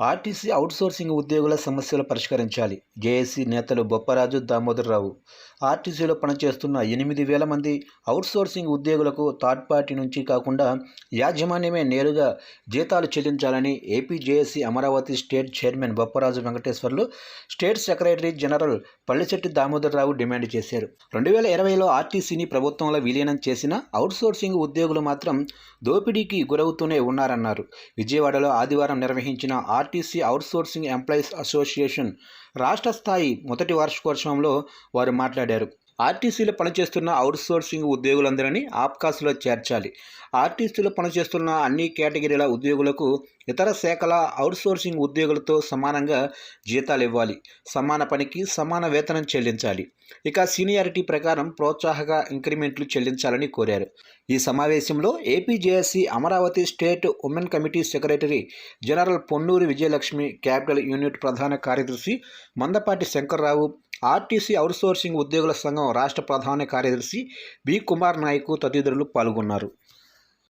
RTC outsourcing ఉద్యోగుల సమస్యలు పరిష్కరించాలి. జేఏసీ నేతలు బొప్పరాజు దామోదరరావు. ఆర్టీసీలో పనిచేస్తున్న ఎనిమిది వేల మంది అవుట్సోర్సింగ్ ఉద్యోగులకు థర్డ్ పార్టీ నుంచి కాకుండా యాజమాన్యమే నేరుగా జీతాలు చెల్లించాలని AP JAC Amaravati state chairman Bopparaju Venkateswarlu state secretary general Pallisetti Damodararao demand చేశారు. రెండు వేల ఇరవైలో ఆర్టీసీని ప్రభుత్వంలో విలీనం చేసిన అవుట్సోర్సింగ్ ఉద్యోగులు మాత్రం దోపిడీకి గురవుతూనే ఉన్నారన్నారు. విజయవాడలో ఆదివారం నిర్వహించిన R RTC outsourcing employees association రాష్ట్ర స్థాయి మొదటి వార్షికోత్సవంలో వారు మాట్లాడారు. ఆర్టీసీలో పనిచేస్తున్న అవుట్సోర్సింగ్ ఉద్యోగులందరినీ ఆప్కాస్లో చేర్చాలి. ఆర్టీసీలో పనిచేస్తున్న అన్ని కేటగిరీల ఉద్యోగులకు ఇతర శాఖల అవుట్సోర్సింగ్ ఉద్యోగులతో సమానంగా జీతాలు ఇవ్వాలి. సమాన పనికి సమాన వేతనం చెల్లించాలి. ఇక సీనియారిటీ ప్రకారం ప్రోత్సాహక ఇంక్రిమెంట్లు చెల్లించాలని కోరారు. ఈ సమావేశంలో APJSC Amaravati state women committee secretary general Ponnuri Vijayalakshmi capital unit ప్రధాన కార్యదర్శి మందపాటి శంకర్రావు ఆర్టీసీ అవుట్సోర్సింగ్ ఉద్యోగుల సంఘం రాష్ట్ర ప్రధాన కార్యదర్శి బి. కుమార్ నాయక్ తదితరులు పాల్గొన్నారు.